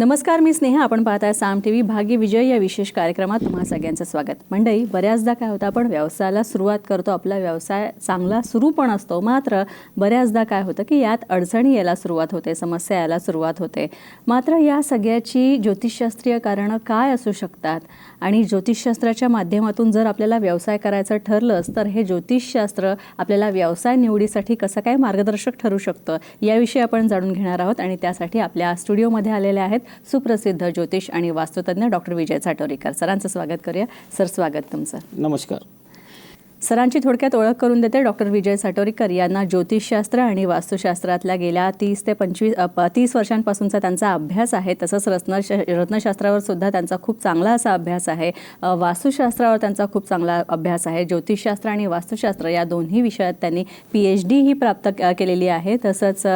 नमस्कार मी स्नेहा. आपण पाहताय साम टी व्ही भाग्य विजय या विशेष कार्यक्रमात तुम्हा सगळ्यांचं स्वागत. मंडई बऱ्याचदा काय होतं आपण व्यवसायाला सुरुवात करतो. आपला व्यवसाय चांगला सुरू पण असतो. मात्र बऱ्याचदा काय होतं की यात अडचणी यायला सुरुवात होते समस्या यायला सुरुवात होते. मात्र या सगळ्याची ज्योतिषशास्त्रीय कारणं काय असू शकतात? आणि ज्योतिषशास्त्राच्या माध्यमातून जर आपल्याला व्यवसाय करायचं ठरलंच तर हे ज्योतिषशास्त्र आपल्याला व्यवसाय निवडीसाठी कसं काय मार्गदर्शक ठरू शकतं याविषयी आपण जाणून घेणार आहोत. आणि त्यासाठी आपल्या स्टुडिओमध्ये आलेल्या आहेत सुप्रसिद्ध ज्योतिष आणि वास्तुतज्ञ डॉक्टर विजय चाटोरीकर सरांचं स्वागत करूया. सर स्वागत तुमचं. नमस्कार. सरांची थोडक्यात ओळख करून देते. डॉक्टर विजय साटोरीकर यांना ज्योतिषशास्त्र आणि वास्तुशास्त्रातल्या गेल्या तीस ते पंचवीस प- तीस वर्षांपासूनचा त्यांचा अभ्यास आहे. तसंच रत्न रत्नशास्त्रावर सुद्धा त्यांचा खूप चांगला असा अभ्यास आहे. वास्तुशास्त्रावर त्यांचा खूप चांगला अभ्यास आहे. ज्योतिषशास्त्र आणि वास्तुशास्त्र या दोन्ही विषयात त्यांनी पी एच डी ही प्राप्त केलेली आहे. तसंच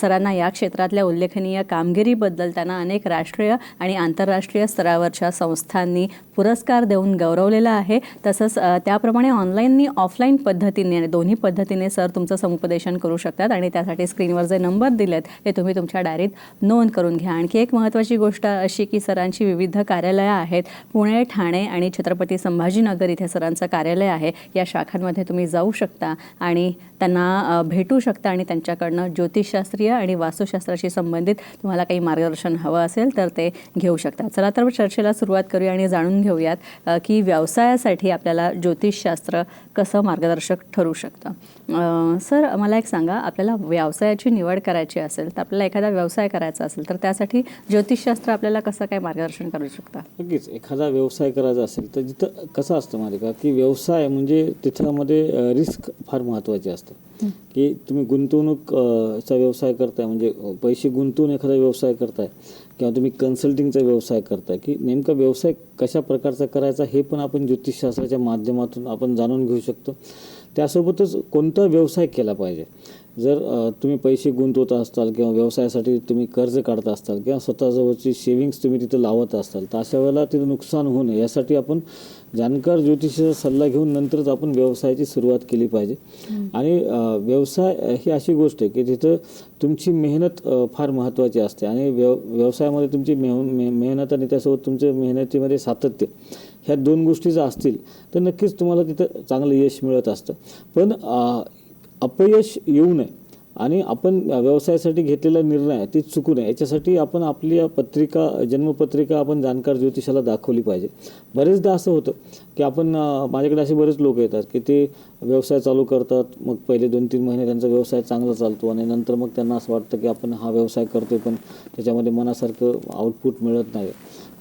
सरांना या क्षेत्रातल्या उल्लेखनीय कामगिरीबद्दल त्यांना अनेक राष्ट्रीय आणि आंतरराष्ट्रीय स्तरावरच्या संस्थांनी पुरस्कार देऊन गौरवलेला आहे. तसंच त्याप्रमाणे ऑनलाईन ऑनलाईननी ऑफलाईन पद्धतीने आणि दोन्ही पद्धतीने सर तुमचं समुपदेशन करू शकतात आणि त्यासाठी स्क्रीनवर जे नंबर दिलेत ते तुम्ही तुमच्या डायरीत नोंद करून घ्या. आणखी एक महत्त्वाची गोष्ट अशी की सरांची विविध कार्यालयं आहेत. पुणे ठाणे आणि छत्रपती संभाजीनगर इथे सरांचं कार्यालय आहे. या शाखांमध्ये तुम्ही जाऊ शकता आणि त्यांना भेटू शकता आणि त्यांच्याकडनं ज्योतिषशास्त्रीय आणि वास्तुशास्त्राशी संबंधित तुम्हाला काही मार्गदर्शन हवं असेल तर ते घेऊ शकता. चला तर चर्चेला सुरुवात करूया आणि जाणून घेऊयात की व्यवसायासाठी आपल्याला ज्योतिषशास्त्र कसं मार्गदर्शक ठरू शकतं. सर मला एक सांगा आपल्याला व्यवसायाची निवड करायची असेल तर आपल्याला एखादा व्यवसाय करायचा असेल तर त्यासाठी ज्योतिषशास्त्र आपल्याला कसं काय मार्गदर्शन करू शकतं? नक्कीच एखादा व्यवसाय करायचा असेल तर जिथं कसं असतं माहिती का की व्यवसाय म्हणजे तिथल्यामध्ये रिस्क फार महत्त्वाचे असतं. की तुम्ही गुंतवणूक चा व्यवसाय करताय म्हणजे पैसे गुंतवून एखादा व्यवसाय करताय किंवा तुम्ही कन्सल्टिंगचा व्यवसाय करताय की नेमका व्यवसाय कशा प्रकारचा करायचा हे पण आपण ज्योतिषशास्त्राच्या माध्यमातून आपण जाणून घेऊ शकतो. त्यासोबतच कोणता व्यवसाय केला पाहिजे? जर तुम्ही पैसे गुंतवत असताल किंवा व्यवसायासाठी तुम्ही कर्ज काढत असताल किंवा स्वतःजवळची सेविंग्स तुम्ही तिथं लावत असाल तर अशा वेळेला तिथं नुकसान होऊ नये. यासाठी आपण जाणकार ज्योतिषाचा सल्ला घेऊन नंतरच आपण व्यवसायाची सुरुवात केली पाहिजे. आणि व्यवसाय ही अशी गोष्ट आहे की तिथं तुमची मेहनत फार महत्त्वाची असते. आणि व्यव व्यवसायामध्ये तुमची मेह मे मेहनत आणि त्यासोबत तुमच्या मेहनतीमध्ये सातत्य ह्या दोन गोष्टी जर असतील तर नक्कीच तुम्हाला तिथं चांगलं यश मिळत असतं. पण अपयश येऊ नये आणि आपण व्यवसायासाठी घेतलेला निर्णय ते चुकू नये. याच्यासाठी आपण आपली पत्रिका जन्मपत्रिका आपण जाणकार ज्योतिषाला दाखवली पाहिजे. बरेचदा असं होतं की आपण माझ्याकडे असे बरेच लोक येतात की ते व्यवसाय चालू करतात मग पहिले दोन तीन महिने त्यांचा व्यवसाय चांगला चालतो आणि नंतर मग त्यांना असं वाटतं की आपण हा व्यवसाय करतोय पण त्याच्यामध्ये मनासारखं आउटपुट मिळत नाही.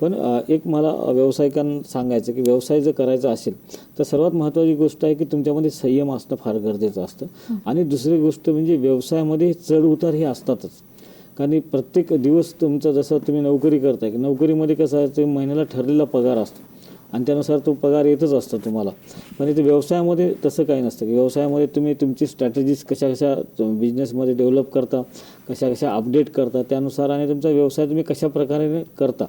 पण एक मला व्यावसायिकांना सांगायचं की व्यवसाय जर करायचा असेल तर सर्वात महत्त्वाची गोष्ट आहे की तुमच्यामध्ये संयम असणं फार गरजेचं असतं. आणि दुसरी गोष्ट म्हणजे व्यवसायामध्ये चढ उतार हे असतातच. कारण प्रत्येक दिवस तुमचा जसं तुम्ही नोकरी करताय की नोकरीमध्ये कसं आहे तुम्ही महिन्याला ठरलेला पगार असतो. आणि त्यानुसार तो पगार येतच असतो तुम्हाला. पण इथे व्यवसायामध्ये तसं काही नसतं की व्यवसायामध्ये तुम्ही तुमची स्ट्रॅटेजीज कशा कशा बिझनेसमध्ये डेव्हलप करता कशा कशा अपडेट करता त्यानुसार आणि तुमचा व्यवसाय तुम्ही कशा प्रकारे करता.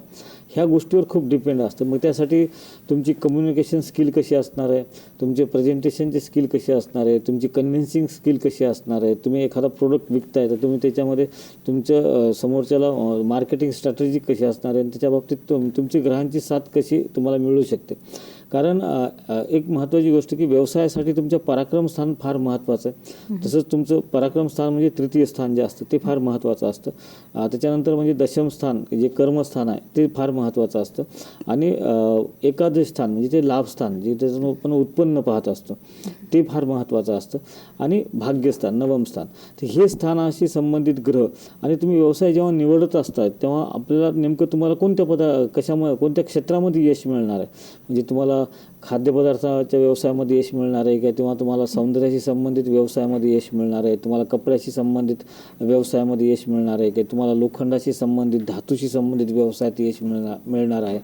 ह्या गोष्टीवर खूप डिपेंड असतं. मग त्यासाठी तुमची कम्युनिकेशन स्किल कशी असणार आहे? तुमचे प्रेझेंटेशनचे स्किल कशी असणार आहे? तुमची कन्व्हिन्सिंग स्किल कशी असणार आहे? तुम्ही एखादा प्रोडक्ट विकताय तर तुम्ही त्याच्यामध्ये तुमचं समोरच्याला मार्केटिंग स्ट्रॅटेजी कशी असणार आहे? आणि त्याच्या बाबतीत तुम तुमची ग्रहांची साथ कशी तुम्हाला मिळू शकते? कारण एक महत्त्वाची गोष्ट की व्यवसायासाठी तुमचं पराक्रम स्थान फार महत्त्वाचं आहे. तसंच तुमचं पराक्रम स्थान म्हणजे तृतीय स्थान जे असतं ते फार महत्त्वाचं असतं. त्याच्यानंतर म्हणजे दशम स्थान जे कर्मस्थान आहे ते फार महत्त्वाचं असतं. आणि एकादश स्थान म्हणजे ते लाभस्थान जे त्याचं आपण उत्पन्न पाहत असतो ते फार महत्त्वाचं असतं. आणि भाग्यस्थान नवम स्थान. तर हे स्थानाशी संबंधित ग्रह आणि तुम्ही व्यवसाय जेव्हा निवडत असतात तेव्हा आपल्याला नेमकं तुम्हाला कोणत्या पदा कशामुळे कोणत्या क्षेत्रामध्ये यश मिळणार आहे? म्हणजे तुम्हाला खाद्यपदार्थाच्या व्यवसायामध्ये यश मिळणार आहे का किंवा तुम्हाला सौंदर्याशी संबंधित व्यवसायामध्ये यश मिळणार आहे तुम्हाला कपड्याशी संबंधित व्यवसायामध्ये यश मिळणार आहे की तुम्हाला लोखंडाशी संबंधित धातूशी संबंधित व्यवसायात यश मिळणार मिळणार आहे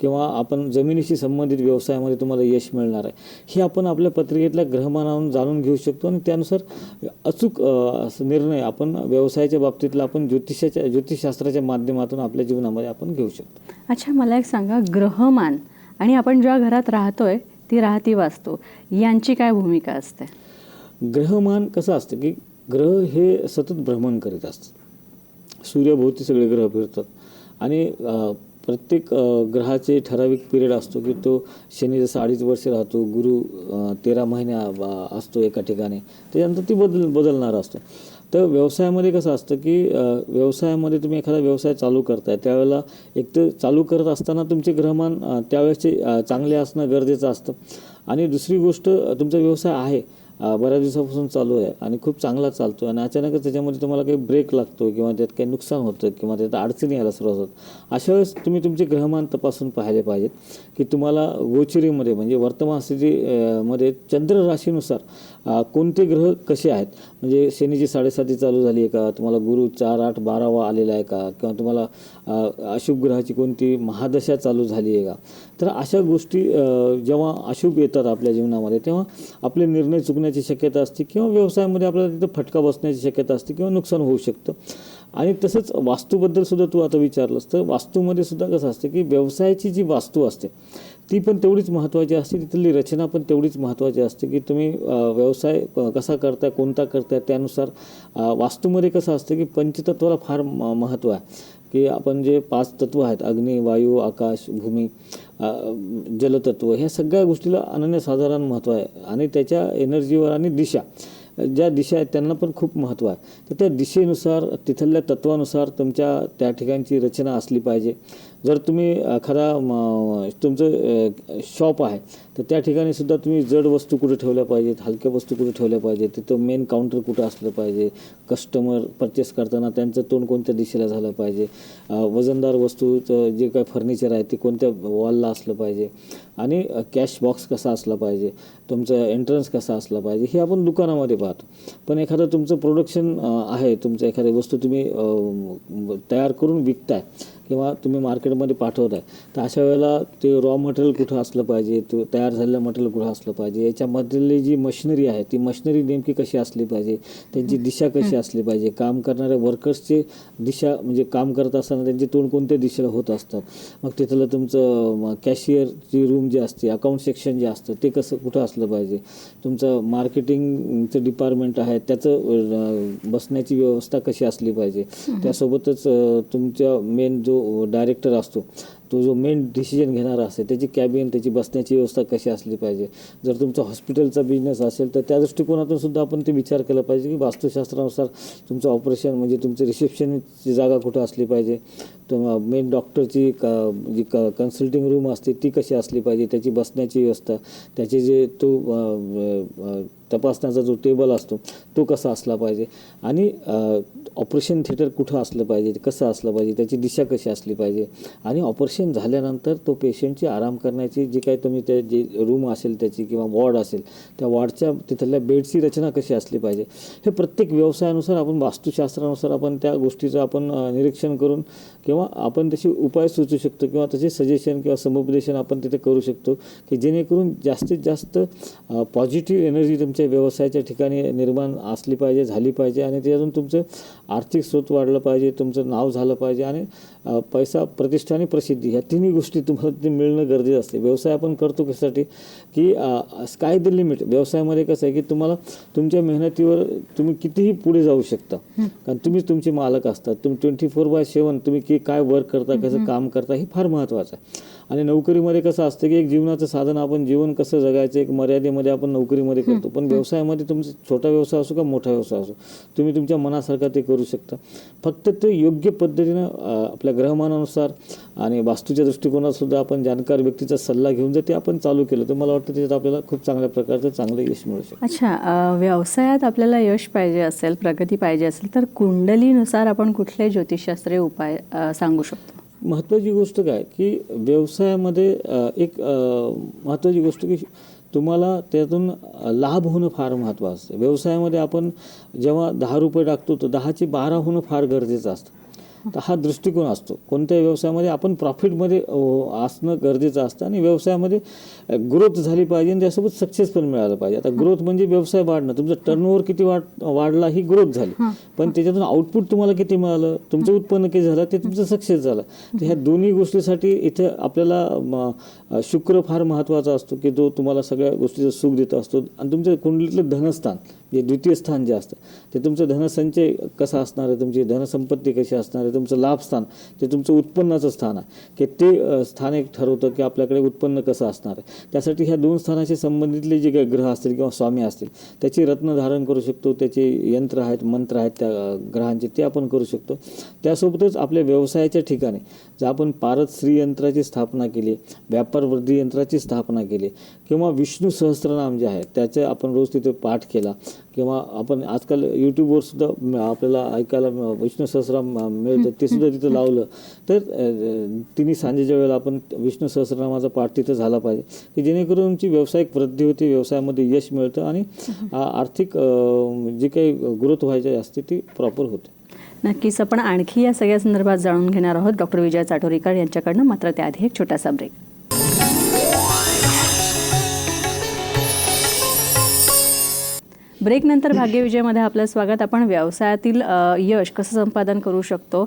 किंवा आपण जमिनीशी संबंधित व्यवसायामध्ये तुम्हाला यश मिळणार आहे. हे आपण आपल्या पत्रिकेतल्या ग्रहमानावरून जाणून घेऊ शकतो आणि त्यानुसार अचूक असं निर्णय आपण व्यवसायाच्या बाबतीतला आपण ज्योतिषाच्या ज्योतिषशास्त्राच्या माध्यमातून आपल्या जीवनामध्ये आपण घेऊ शकतो. अच्छा मला एक सांगा ग्रहमान आणि आपण ज्या घरात राहतोय ती राहती वाचतो यांची काय भूमिका असते? ग्रहमान कसं असतं की ग्रह हे सतत भ्रमण करीत असतात. सूर्याभोवती सगळे ग्रह फिरतात. आणि प्रत्येक ग्रहाचे ठराविक पिरियड असतो की तो शनी जसं अडीच वर्ष राहतो गुरु तेरा महिन्या असतो एका ठिकाणी. त्याच्यानंतर ती बदल बदलणारा असतो. तर व्यवसायामध्ये कसं असतं की व्यवसायामध्ये तुम्ही एखादा व्यवसाय चालू करताय त्यावेळेला एक तर चालू करत असताना तुमचे ग्रहमान त्यावेळेसचे चांगले असणं गरजेचं असतं. आणि दुसरी गोष्ट तुमचा व्यवसाय आहे बऱ्याच दिवसापासून चालू आहे आणि खूप चांगला चालतो आणि अचानकच त्याच्यामध्ये तुम्हाला काही ब्रेक लागतो किंवा त्यात काही नुकसान होतं किंवा त्यात अडचणी यायला सुरुवात होतात. अशा वेळेस तुम्ही तुमचे ग्रहमान तपासून पाहिले पाहिजेत की तुम्हाला गोचरीमध्ये म्हणजे वर्तमान स्थिती मध्ये चंद्र राशीनुसार कोणते ग्रह कसे आहेत? म्हणजे शनीची साडेसाती चालू झाली आहे का? तुम्हाला गुरु चार आठ बारावा आलेला आहे का? किंवा तुम्हाला अशुभ ग्रहाची कोणती महादशा चालू झाली आहे का? तर अशा गोष्टी जेव्हा अशुभ येतात आपल्या जीवनामध्ये तेव्हा आपले निर्णय चुकण्याची शक्यता असते किंवा व्यवसायामध्ये आपल्याला तिथं फटका बसण्याची शक्यता असते किंवा नुकसान होऊ शकतं. आणि तसंच वास्तूबद्दल सुद्धा तू आता विचारलंस तर वास्तूमध्ये सुद्धा कसं असतं की व्यवसायाची जी वास्तू असते ती पण तेवढीच महत्त्वाची असते तिथली रचना पण तेवढीच महत्त्वाची असते की तुम्ही व्यवसाय क- कसा करताय कोणता करताय त्यानुसार वास्तूमध्ये कसं असतं की पंचतत्वाला फार म- महत्त्व आहे. की आपण जे पाच तत्व आहेत अग्नी वायू आकाश भूमी जलतत्व ह्या सगळ्या गोष्टीला अनन्यसाधारण महत्त्व आहे. आणि त्याच्या एनर्जीवर आणि दिशा ज्या दिशा आहेत त्यांना पण खूप महत्त्व आहे. तर त्या दिशेनुसार तिथल्या तत्वानुसार तुमच्या त्या ठिकाणची रचना असली पाहिजे. जर तुम्ही एखादा म, तुमचं शॉप आहे तर त्या ठिकाणी सुद्धा तुम्ही जड वस्तू कुठे ठेवल्या पाहिजेत हलक्या वस्तू कुठे ठेवल्या पाहिजेत तिथं मेन काउंटर कुठं असलं पाहिजे कस्टमर परचेस करताना त्यांचं तोंड कोणत्या दिशेला झालं पाहिजे वजनदार वस्तूचं जे काय फर्निचर आहे ते कोणत्या वॉलला असलं पाहिजे आणि कॅश बॉक्स कसा असला पाहिजे तुमचं एंट्रन्स कसा असला पाहिजे हे आपण दुकानामध्ये पाहतो. पण एखादं तुमचं प्रोडक्शन आहे तुमचं एखादी वस्तू तुम्ही तयार करून विकताय किंवा तुम्ही मार्केटमध्ये पाठवताय तर अशा वेळेला ते रॉ मटेरियल कुठं असलं पाहिजे ते तयार झालेलं मटेरियल कुठं असलं पाहिजे याच्यामधली जी मशिनरी आहे ती मशिनरी नेमकी कशी असली पाहिजे त्यांची दिशा कशी असली पाहिजे काम करणाऱ्या वर्कर्सचे दिशा म्हणजे काम करत असताना त्यांचे तोंड कोणत्या दिशेला होत असतात मग तिथलं तुमचं कॅशियरची रूम जी असते अकाउंट सेक्शन जे असतं ते कसं कुठं असलं पाहिजे तुमचं मार्केटिंगचं डिपार्टमेंट आहे त्याचं बसण्याची व्यवस्था कशी असली पाहिजे त्यासोबतच तुमच्या मेन जो डायरेक्टर असतो तो जो मेन डिसिजन घेणारा असेल त्याची कॅबिन त्याची बसण्याची व्यवस्था कशी असली पाहिजे? जर तुमचा हॉस्पिटलचा बिझनेस असेल तर त्या दृष्टिकोनातून सुद्धा आपण ते विचार केला पाहिजे की वास्तुशास्त्रानुसार तुमचं ऑपरेशन म्हणजे तुमचं रिसेप्शनची जागा कुठं असली पाहिजे? मेन डॉक्टरची क जी क कन्सल्टिंग रूम असते ती कशी असली पाहिजे? त्याची बसण्याची व्यवस्था त्याचे जे तो तपासण्याचा जो टेबल असतो तो कसा असला पाहिजे? आणि ऑपरेशन थिएटर कुठं असलं पाहिजे? कसं असलं पाहिजे? त्याची दिशा कशी असली पाहिजे? आणि ऑपरेशन झाल्यानंतर तो पेशंटची आराम करण्याची जी काही तुम्ही त्या जी रूम असेल त्याची किंवा वॉर्ड असेल त्या वॉर्डच्या तिथल्या बेडची रचना कशी असली पाहिजे? हे प्रत्येक व्यवसायानुसार आपण वास्तुशास्त्रानुसार आपण त्या गोष्टीचं आपण निरीक्षण करून किंवा आपण त्याचे उपाय सुचू शकतो किंवा तसे सजेशन किंवा समुपदेशन आपण तिथे करू शकतो की जेणेकरून जास्तीत जास्त पॉझिटिव्ह एनर्जी तुमच्या व्यवसायाच्या ठिकाणी निर्माण असली पाहिजे झाली पाहिजे आणि त्यातून तुमचं आर्थिक स्रोत वाढलं पाहिजे तुमचं नाव झालं पाहिजे आणि पैसा प्रतिष्ठा आणि प्रसिद्धी ह्या तिन्ही गोष्टी तुम्हाला ते मिळणं गरजेचं असते. व्यवसाय आपण करतो कशासाठी? की स्काय द लिमिट व्यवसायामध्ये कसं आहे की तुम्हाला तुमच्या मेहनतीवर तुम्ही कितीही पुढे जाऊ शकता. कारण तुम्हीच तुमचे मालक असतात. तुम्ही ट्वेंटी फोर बाय सेवन तुम्ही की काय वर्क करता कसं काम करता हे फार महत्त्वाचं आहे. आणि नोकरीमध्ये कसं असतं की एक जीवनाचं साधन आपण जीवन कसं जगायचं एक मर्यादेमध्ये आपण नोकरीमध्ये करतो. पण व्यवसायामध्ये तुमचा छोटा व्यवसाय असो का मोठा व्यवसाय असो तुम्ही तुमच्या मनासारखा ते करू शकता. फक्त ते योग्य पद्धतीनं अं, आपल्या ग्रहमानानुसार आणि वास्तूच्या दृष्टिकोनात सुद्धा आपण जाणकार व्यक्तीचा सल्ला घेऊन जर ते आपण चालू केलं तर मला वाटतं त्याच्यात आपल्याला खूप चांगल्या प्रकारचं चांगलं यश मिळू शकतं. अच्छा व्यवसायात आपल्याला यश पाहिजे असेल प्रगती पाहिजे असेल तर कुंडलीनुसार आपण कुठले ज्योतिषशास्त्रीय उपाय सांगू शकतो? महत्त्वाची गोष्ट काय की व्यवसायामध्ये एक महत्त्वाची गोष्ट की तुम्हाला त्यातून लाभ होणं फार महत्त्वाचं असतं. व्यवसायामध्ये आपण जेव्हा दहा रुपये टाकतो तर दहाचे बारा होणं फार गरजेचं असतं. तर हा दृष्टिकोन असतो. कोणत्याही व्यवसायामध्ये आपण प्रॉफिटमध्ये असणं गरजेचं असतं आणि व्यवसायामध्ये ग्रोथ झाली पाहिजे आणि त्यासोबत सक्सेस पण मिळालं पाहिजे. आता ग्रोथ म्हणजे व्यवसाय वाढणं. तुमचं टर्नओव्हर किती वाढ वाढला ही ग्रोथ झाली. पण त्याच्यातून आउटपुट तुम्हाला किती मिळालं? तुमचं उत्पन्न किती झालं? ते तुमचं सक्सेस झालं. तर ह्या दोन्ही गोष्टीसाठी इथं आपल्याला शुक्र फार महत्त्वाचा असतो की जो तुम्हाला सगळ्या गोष्टीचं सुख देत असतो. आणि तुमच्या कुंडलीतलं धनस्थान जे द्वितीय स्थान जे असतं ते तुमचं धनसंचय कसा असणार आहे? तुमची धनसंपत्ती कशी असणार आहे? तुमचं लाभस्थान ते तुमचं उत्पन्नाचं स्थान आहे. की ते स्थान एक ठरवतं की आपल्याकडे उत्पन्न कसं असणार आहे. त्यासाठी ह्या दोन स्थानाशी संबंधितले जे काही ग्रह असतील किंवा स्वामी असतील त्याची रत्न धारण करू शकतो त्याचे यंत्र आहेत मंत्र आहेत त्या ग्रहांचे ते आपण करू शकतो. त्यासोबतच आपल्या व्यवसायाच्या ठिकाणी जर आपण पारद श्रीयंत्राची स्थापना केली व्यापार वृद्धी यंत्राची स्थापना केली. किंवा विष्णू सहस्त्रनाम जे आहे त्याचे आपण रोज तिथे पाठ केला. किंवा आपण आजकाल यूट्यूबवर सुद्धा आपल्याला ऐकायला विष्णू सहस्रनाम मिळतं ते सुद्धा तिथं लावलं. तर तिने तिन्ही सांजेच्या वेळेला आपण विष्णू सहस्रनामाचा पाठ तिथं झाला पाहिजे. की जेणेकरून तुमची व्यावसायिक वृद्धी होते व्यवसायामध्ये यश मिळतं आणि आर्थिक जी काही ग्रोथ व्हायची असते ती प्रॉपर होते. नक्कीच. आपण आणखी या सगळ्या संदर्भात जाणून घेणार आहोत. डॉक्टर विजय चाटोरीकर यांच्याकडनं. मात्र त्याआधी एक छोटासा ब्रेक. ब्रेकनंतर भाग्यविजयमध्ये आपलं स्वागत. आपण व्यवसायातील यश कसं संपादन करू शकतो?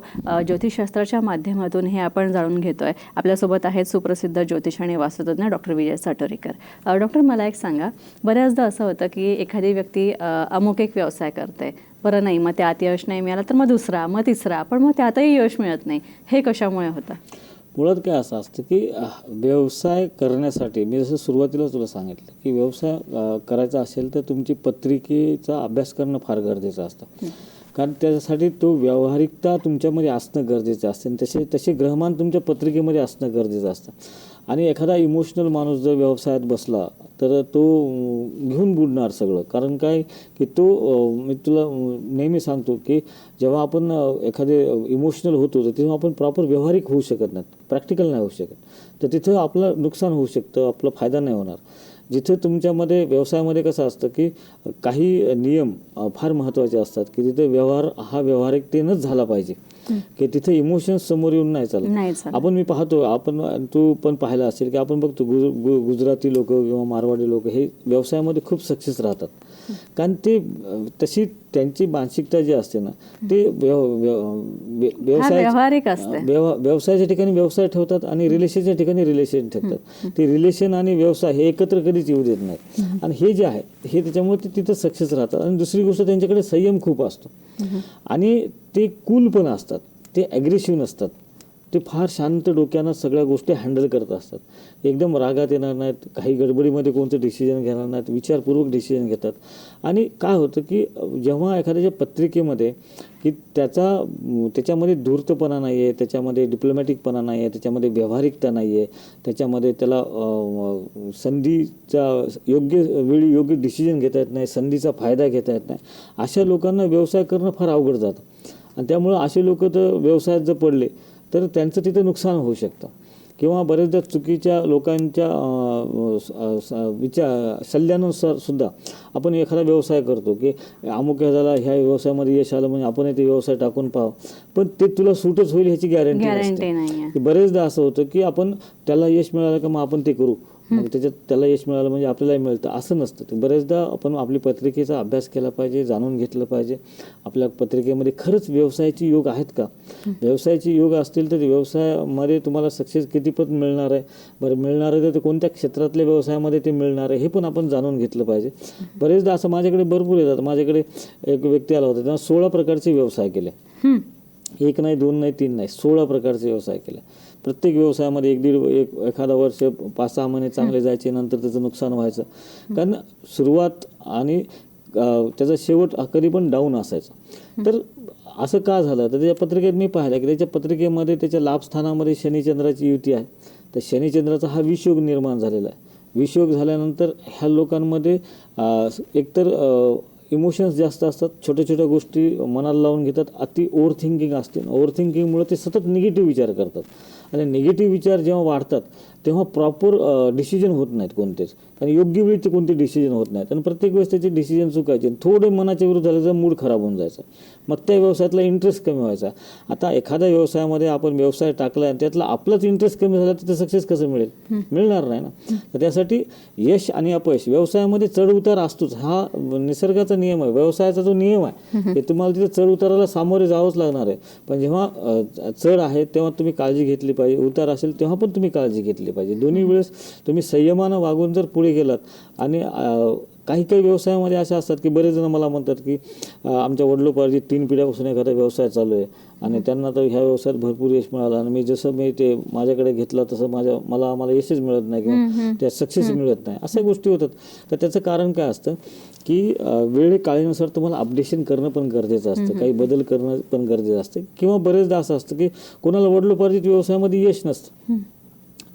ज्योतिषशास्त्राच्या माध्यमातून हे आपण जाणून घेतोय. आपल्यासोबत आहेत सुप्रसिद्ध ज्योतिष आणि वास्तुतज्ञ डॉक्टर विजय साटोरीकर. डॉक्टर मला एक सांगा. बऱ्याचदा असं होतं की एखादी व्यक्ती अमुक एक व्यवसाय करते. बरं नाही मग त्यात यश नाही मिळालं तर मग दुसरा मग तिसरा पण मग त्यातही यश मिळत नाही. हे कशामुळे होतं? मुळात काय असं असतं की व्यवसाय करण्यासाठी मी जसं सुरुवातीला तुला सांगितलं की व्यवसाय करायचा असेल तर तुमची पत्रिकेचा अभ्यास करणं फार गरजेचं असतं. कारण त्याच्यासाठी तो व्यावहारिकता तुमच्यामध्ये असणं गरजेचं असतं आणि तसे तसे ग्रहमान तुमच्या पत्रिकेमध्ये असणं गरजेचं असतं. आणि एखादा इमोशनल माणूस जर व्यवसायात बसला तर तो घेऊन बुडणार सगळं. कारण काय? की तो मी तुला नेहमी सांगतो की जेव्हा आपण एखादे इमोशनल होतो तर तेव्हा आपण प्रॉपर व्यावहारिक होऊ शकत नाही प्रॅक्टिकल नाही होऊ शकत. तर तिथं आपलं नुकसान होऊ शकतं आपला फायदा नाही होणार. जिथं तुमच्यामध्ये व्यवसायामध्ये कसं असतं की काही नियम फार महत्त्वाचे असतात की तिथे व्यवहार हा व्यावहारिकतेनंच झाला पाहिजे. की तिथे इमोशन्स समोर येऊन नाही चालत. नाही. आपण मी पाहतो आपण तू पण पाहिलं असेल की आपण बघतो गुजराती लोक किंवा मारवाडी लोक हे व्यवसायामध्ये खूप सक्सेस राहतात. कारण ते तशी त्यांची मानसिकता जी असते ना ते व्यव- व्यव- व्य- व्यवसाय व्यावहारिक असते. व्यव- व्यवसायाच्या ठिकाणी व्यवसाय ठेवतात आणि रिलेशनच्या ठिकाणी रिलेशन ठेवतात. ते रिलेशन आणि व्यवसाय हे एकत्र कधीच येऊ देत नाहीत. आणि हे जे आहे हे त्याच्यामुळे ते तिथं सक्सेस राहतात. आणि दुसरी गोष्ट त्यांच्याकडे संयम खूप असतो. आणि ते कूल पण असतात. ते ॲग्रेसिव्ह नसतात. ते फार शांत डोक्यानं सगळ्या गोष्टी हँडल करत असतात. एकदम रागात येणार नाहीत काही गडबडीमध्ये कोणतं डिसिजन घेणार नाहीत विचारपूर्वक डिसिजन घेतात. आणि काय होतं की जेव्हा एखाद्याच्या पत्रिकेमध्ये की त्याचा त्याच्यामध्ये धूर्तपणा नाही आहे त्याच्यामध्ये डिप्लोमॅटिकपणा नाही आहे त्याच्यामध्ये व्यावहारिकता नाही आहे त्याच्यामध्ये त्याला संधीचा योग्य वेळी योग्य डिसिजन घेता येत नाही संधीचा फायदा घेता येत नाही अशा लोकांना व्यवसाय करणं फार अवघड जातं. आणि त्यामुळं असे लोक तर व्यवसायात जर पडले तर त्यांचं तिथं नुकसान होऊ शकतं. किंवा बरेचदा चुकीच्या लोकांच्या विचार सल्ल्यानुसार सुद्धा आपण एखादा व्यवसाय करतो की अमुक ह्याला ह्या व्यवसायामध्ये यश आलं म्हणजे आपण ते व्यवसाय टाकून पाहावं पण ते तुला सूटच होईल ह्याची गॅरंटी बरेचदा असं होतं की आपण त्याला यश मिळालं का मग आपण ते करू. मग त्याच्यात त्याला यश मिळालं म्हणजे आपल्याला मिळतं. असं नसतं. ते बरेचदा आपण आपली पत्रिकेचा अभ्यास केला पाहिजे जाणून घेतलं पाहिजे. आपल्या पत्रिकेमध्ये खरंच व्यवसायाची योग आहेत का? व्यवसायाची योग असतील तर व्यवसायामध्ये तुम्हाला सक्सेस कितीपत मिळणार आहे. बरं मिळणार आहे तर ते कोणत्या क्षेत्रातल्या व्यवसायामध्ये ते मिळणार आहे हे पण आपण जाणून घेतलं पाहिजे. बरेचदा असं माझ्याकडे भरपूर येतात. माझ्याकडे एक व्यक्ती आला होता. त्यांना सोळा प्रकारचे व्यवसाय केले. एक नाही दोन नाही तीन नाही सोळा प्रकारचे व्यवसाय केले. प्रत्येक व्यवसायामध्ये एक दीड एक एखादा वर्ष पाच सहा महिने चांगले जायचे नंतर त्याचं नुकसान व्हायचं. कारण सुरुवात आणि त्याचा शेवट कधी पण डाऊन असायचा. तर असं का झालं? तर त्याच्या पत्रिकेत मी पाहिलं की त्याच्या पत्रिकेमध्ये त्याच्या लाभस्थानामध्ये शनिचंद्राची युती आहे. तर शनिचंद्राचा हा विषयोग निर्माण झालेला आहे. विषयोग झाल्यानंतर ह्या लोकांमध्ये एकतर इमोशन्स जास्त असतात छोट्या छोट्या गोष्टी मनाला लावून घेतात अति ओव्हर थिंकिंग असते. ओव्हर थिंकिंगमुळे ते सतत निगेटिव्ह विचार करतात. आणि निगेटिव्ह विचार जेव्हा वाढतात तेव्हा प्रॉपर डिसिजन होत नाहीत कोणतेच. कारण योग्य वेळी ते कोणते डिसिजन होत नाहीत. आणि प्रत्येक वेळेस त्याचे डिसिजन चुकायचे. थोडे मनाच्या विरुद्ध झालं तर मूड खराब होऊन जायचा. मग त्या व्यवसायातला इंटरेस्ट कमी व्हायचा. आता एखाद्या व्यवसायामध्ये आपण व्यवसाय टाकला आणि त्यातला आपलाच इंटरेस्ट कमी झाला तर सक्सेस कसं मिळेल? मिळणार नाही ना. तर त्यासाठी यश आणि अपयश व्यवसायामध्ये चढ उतार असतोच. हा निसर्गाचा नियम आहे. व्यवसायाचा जो नियम आहे ते तुम्हाला तिथे चढ उताराला सामोरे जावंच लागणार आहे. पण जेव्हा चढ आहे तेव्हा तुम्ही काळजी घेतली पाहिजे. उतार असेल तेव्हा पण तुम्ही काळजी घेतली पाहिजे. दोन्ही वेळेस तुम्ही संयमानं वागून जर पुढे गेलात आणि काही काही व्यवसायामध्ये असे असतात की बरेच जण मला म्हणतात की आमच्या वडिलोपार्जित तीन पिढ्यापासून एखादा व्यवसाय चालू आहे आणि त्यांना तर ह्या व्यवसायात भरपूर यश मिळालं आणि मी जसं मी ते माझ्याकडे घेतलं तसं माझ्या मला आम्हाला यशच मिळत नाही किंवा त्या सक्सेस मिळत नाही. अशा गोष्टी होतात. तर त्याचं कारण काय असतं की वेळे काळानुसार तुम्हाला अपडेशन करणं पण गरजेचं असतं. काही बदल करणं पण गरजेचं असतं. किंवा बरेचदा असं असतं की कोणाला वडिलोपार्जित व्यवसायामध्ये यश नसतं.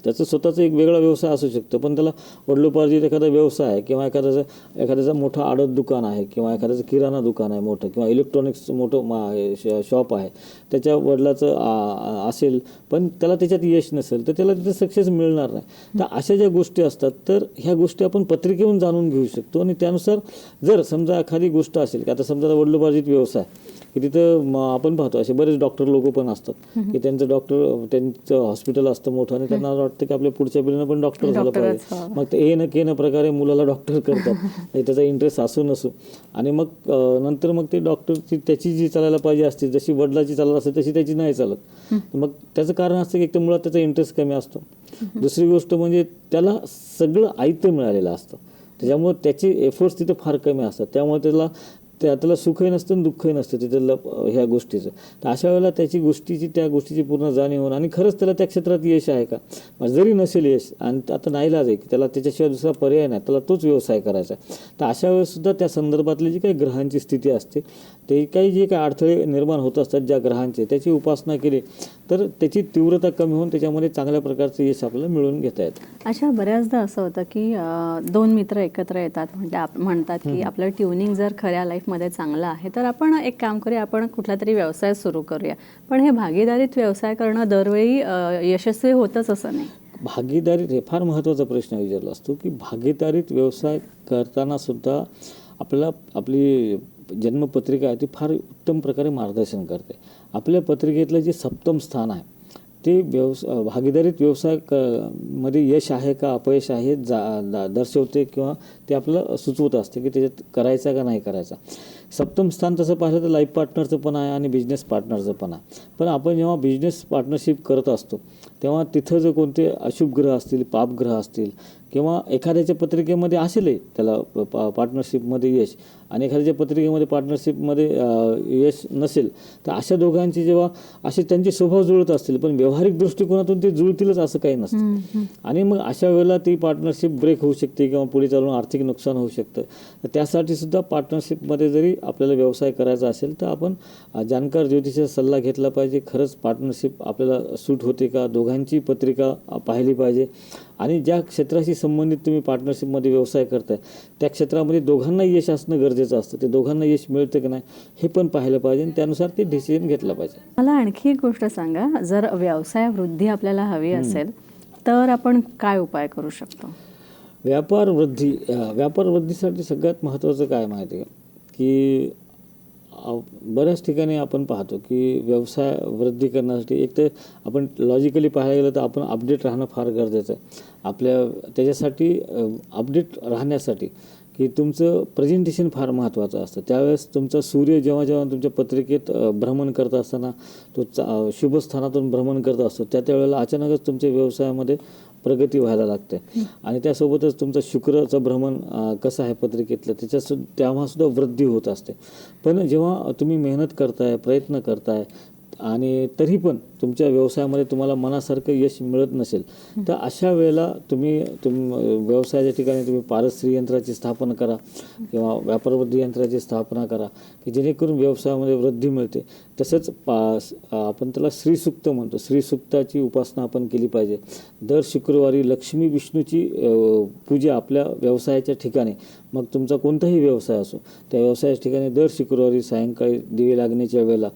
त्याचं स्वतःचा एक वेगळा व्यवसाय असू शकतो पण त्याला वडिलोपार्जित एखादा व्यवसाय आहे किंवा एखाद्याचं एखाद्याचं मोठं आडत दुकान आहे किंवा एखाद्याचं किराणा दुकान आहे मोठं किंवा इलेक्ट्रॉनिक्सचं मोठं मा- श- शॉप आहे त्याच्या वडिलाचं असेल पण त्याला त्याच्यात यश नसेल तर त्याला तिथे सक्सेस मिळणार नाही. तर अशा ज्या गोष्टी असतात तर ह्या गोष्टी आपण पत्रिकेहून जाणून घेऊ शकतो. आणि त्यानुसार जर समजा एखादी गोष्ट असेल की आता समजा वडिलोपार्जित व्यवसाय की तिथं आपण पाहतो असे बरेच डॉक्टर लोक पण असतात की त्यांचं डॉक्टर त्यांचं हॉस्पिटल असतं मोठं आणि त्यांना वाटतं की आपल्या पुढच्या पिढीनं पण डॉक्टर झालं पाहिजे. मग ते ए न के न प्रकारे मुलाला डॉक्टर करतात. त्याचा इंटरेस्ट असू. नसू आणि मग नंतर मग ते डॉक्टरची त्याची जी चालायला पाहिजे असते जशी वडिलाची चालत असते तशी त्याची नाही चालत. मग त्याचं कारण असतं की एक तर मुळात त्याचा इंटरेस्ट कमी असतो. दुसरी गोष्ट म्हणजे त्याला सगळं आयतं मिळालेलं असतं. त्याच्यामुळे त्याचे एफर्ट्स तिथे फार कमी असतात. त्यामुळे त्याला त्या त्याला सुखही नसतं आणि दुःखही नसतं तिथलं ह्या गोष्टीचं. तर अशा वेळेला त्याची गोष्टीची त्या गोष्टीची पूर्ण जाणीव होणं. आणि खरंच त्याला त्या क्षेत्रात यश आहे का? मग जरी नसेल यश आणि आता नाईलाज आहे की त्याला त्याच्याशिवाय दुसरा पर्याय नाही. त्याला तोच व्यवसाय करायचा तर अशा वेळेस सुद्धा त्या संदर्भातली जी काही ग्रहांची स्थिती असते ते काही जे काही अडथळे निर्माण होत असतात ज्या ग्रहांचे त्याची उपासना केली तर त्याची तीव्रता कमी होऊन त्याच्यामध्ये चांगल्या प्रकारचं यश आपल्याला मिळवून घेता येतं. अच्छा बऱ्याचदा असं होतं की दोन मित्र एकत्र येतात म्हणजे म्हणतात की आपलं ट्युनिंग जर खऱ्या लाईफमध्ये चांगलं आहे. तर आपण एक काम करूया आपण कुठला तरी व्यवसाय सुरू करूया. पण हे भागीदारीत व्यवसाय करणं दरवेळी यशस्वी होतच असं नाही. भागीदारीत हे फार महत्त्वाचा प्रश्न विचारला असतो की भागीदारीत व्यवसाय करताना सुद्धा आपल्याला आपली जन्मपत्रिका आहे ती फार उत्तम प्रकारे मार्गदर्शन करते. आपल्या पत्रिकेतलं जे सप्तम स्थान आहे ते व्यवसाय भागीदारीत व्यवसाय क मध्ये यश आहे का अपयश आहे जा दा- दर्शवते किंवा ते आपलं सुचवत असते की त्याच्यात करायचा का नाही करायचा. सप्तम स्थान तसं पाहिलं तर लाईफ पार्टनरचं पण आहे आणि बिझनेस पार्टनरचं पण आहे. पण आपण जेव्हा बिझनेस पार्टनरशिप करत असतो तेव्हा तिथं जर कोणते अशुभ ग्रह असतील पापग्रह असतील किंवा एखाद्याच्या पत्रिकेमध्ये असेलही त्याला पा पार्टनरशिपमध्ये यश आणि एखाद्याच्या पत्रिकेमध्ये पार्टनरशिपमध्ये यश नसेल तर अशा दोघांची जेव्हा असे त्यांचे स्वभाव जुळत असतील पण व्यावहारिक दृष्टिकोनातून ते जुळतीलच असं काही नसतं. आणि मग अशा वेळेला ती पार्टनरशिप ब्रेक होऊ शकते किंवा पुढे चालून आर्थिक नुकसान होऊ शकतं. तर त्यासाठी सुद्धा पार्टनरशिपमध्ये जरी आपल्याला व्यवसाय करायचा असेल तर आपण जाणकार ज्योतिषाचा सल्ला घेतला पाहिजे खरंच पार्टनरशिप आपल्याला सूट होते का दोघांची पत्रिका पाहिली पाहिजे. आणि ज्या क्षेत्राशी संबंधित तुम्ही पार्टनरशिपमध्ये व्यवसाय करताय त्या क्षेत्रामध्ये दोघांना यश असणं गरजेचं असतं. ते दोघांना यश मिळतं की नाही हे पण पाहिलं पाहिजे आणि त्यानुसार ते डिसिजन घेतला पाहिजे. मला आणखी एक गोष्ट सांगा. जर व्यवसाय वृद्धी आपल्याला हवी असेल तर आपण काय उपाय करू शकतो? व्यापार वृद्धी व्यापार वृद्धीसाठी सगळ्यात महत्त्वाचं काय माहिती आहे का बऱ्याच ठिकाणी आपण पाहतो की व्यवसाय वृद्धी करण्यासाठी एक तर आपण लॉजिकली पाहायला गेलं तर आपण अपडेट राहणं फार गरजेचं आहे. आपल्या त्याच्यासाठी अपडेट राहण्यासाठी की तुमचं प्रेझेंटेशन फार महत्त्वाचं असतं. त्यावेळेस तुमचा सूर्य जेव्हा जेव्हा तुमच्या पत्रिकेत भ्रमण करत असताना तो चा शुभस्थानातून भ्रमण करत असतो त्या त्यावेळेला अचानकच तुमच्या व्यवसायामध्ये प्रगती व्हायला लागते. आणि त्यासोबतच तुमचं शुक्रचं भ्रमण कसं आहे पत्रिकेतलं तेव्हा सुद्धा वृद्धी होत असते. पण जेव्हा तुम्ही मेहनत करताय प्रयत्न करताय आणि तरी पण तुमच्या व्यवसायामध्ये तुम्हाला मनासारखं यश मिळत नसेल तर अशा वेळेला तुम्ही तुम व्यवसायाच्या ठिकाणी तुम्ही पारस्त्री यंत्राची स्थापना करा किंवा व्यापारवृद्धी यंत्राची स्थापना करा की जेणेकरून व्यवसायामध्ये वृद्धी मिळते. तसंच पा आपण त्याला श्रीसुक्त म्हणतो. श्रीसुक्ताची उपासना आपण केली पाहिजे. दर शुक्रवारी लक्ष्मी विष्णूची पूजा आपल्या व्यवसायाच्या ठिकाणी. मग तुमचा कोणताही व्यवसाय असो त्या व्यवसायाच्या ठिकाणी दर शुक्रवारी सायंकाळी दिवे लागण्याच्या वेळेला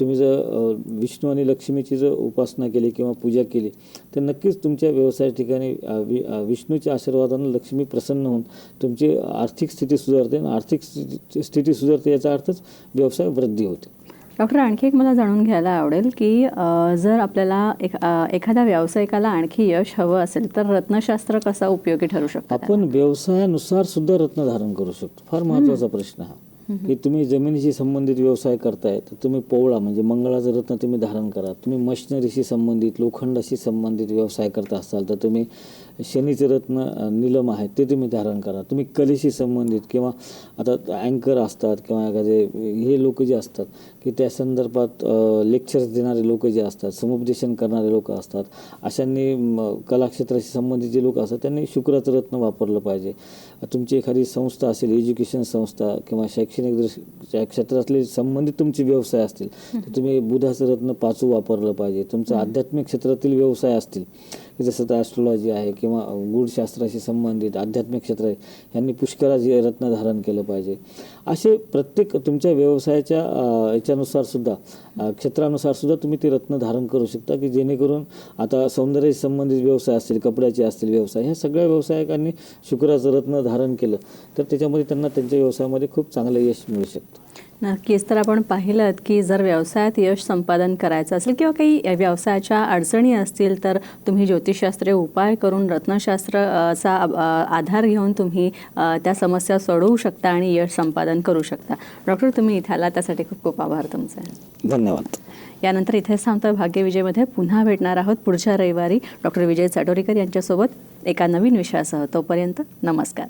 तुम्ही जर विष्णू आणि लक्ष्मीची जर उपासना केली किंवा पूजा केली तर नक्कीच तुमच्या व्यवसाय ठिकाणी वि विष्णूच्या आशीर्वादानं लक्ष्मी प्रसन्न होऊन तुमची आर्थिक स्थिती सुधारते आणि आर्थिक स्थिती सुधारते याचा अर्थच व्यवसाय वृद्धी होते. डॉक्टर आणखी एक मला जाणून घ्यायला आवडेल की जर आपल्याला एक एखाद्या व्यावसायिकाला आणखी यश हवं असेल तर रत्नशास्त्र कसा उपयोगी ठरू शकतं? आपण व्यवसायानुसार सुद्धा रत्न धारण करू शकतो. फार महत्त्वाचा प्रश्न हा. की तुम्ही जमिनीशी संबंधित व्यवसाय करताय तर तुम्ही पोवळा म्हणजे मंगळाचं रत्न तुम्ही धारण करा. तुम्ही मशिनरीशी संबंधित लोखंडाशी संबंधित व्यवसाय करत असाल तर तुम्ही शनीचं रत्न नीलम आहे ते तुम्ही धारण करा. तुम्ही कलेशी संबंधित किंवा आता अँकर असतात किंवा एखादे हे लोक जे असतात की त्या संदर्भात लेक्चर्स देणारे लोक जे असतात समुपदेशन करणारे लोक असतात अशांनी कलाक्षेत्राशी संबंधित जे लोक असतात त्यांनी शुक्राचं रत्न वापरलं पाहिजे. तुमची एखादी संस्था असेल एज्युकेशन संस्था किंवा शैक्षणिक दृष्टी क्षेत्रातले संबंधित तुमचे व्यवसाय असतील तर तुम्ही बुधाचं रत्न पाचू वापरलं पाहिजे. तुमचं आध्यात्मिक क्षेत्रातील व्यवसाय असतील की जसं तर ॲस्ट्रॉलॉजी आहे किंवा गूढशास्त्राशी संबंधित आध्यात्मिक क्षेत्र आहे यांनी पुष्कराचे रत्न धारण केलं पाहिजे. असे प्रत्येक तुमच्या व्यवसायाच्या याच्यानुसारसुद्धा याच्यानुसार सुद्धा क्षेत्रानुसार सुद्धा तुम्ही ते रत्न धारण करू शकता की जेणेकरून आता सौंदर्याशी संबंधित व्यवसाय असतील कपड्याचे असतील व्यवसाय ह्या सगळ्या व्यावसायिकांनी शुक्राचं रत्न धारण केलं तर त्याच्यामध्ये त्यांना त्यांच्या व्यवसायामध्ये खूप चांगलं यश मिळू शकतं. नक्कीच तर आपण पाहिलं की जर व्यवसायात यश संपादन करायचं असेल किंवा काही व्यवसायाच्या अडचणी असतील तर तुम्ही ज्योतिषशास्त्रीय उपाय करून रत्नशास्त्र चा आधार घेऊन तुम्ही त्या समस्या सोडवू शकता आणि यश संपादन करू शकता. डॉक्टर तुम्ही इथे आला त्यासाठी खूप खूप आभार तुमचे. धन्यवाद. यानंतर इथेच थांबतो भाग्यविजयमध्ये पुन्हा भेटणार आहोत पुढच्या रविवारी. डॉक्टर विजय चाटोरीकर यांच्यासोबत एका नवीन विषयासह. तोपर्यंत नमस्कार.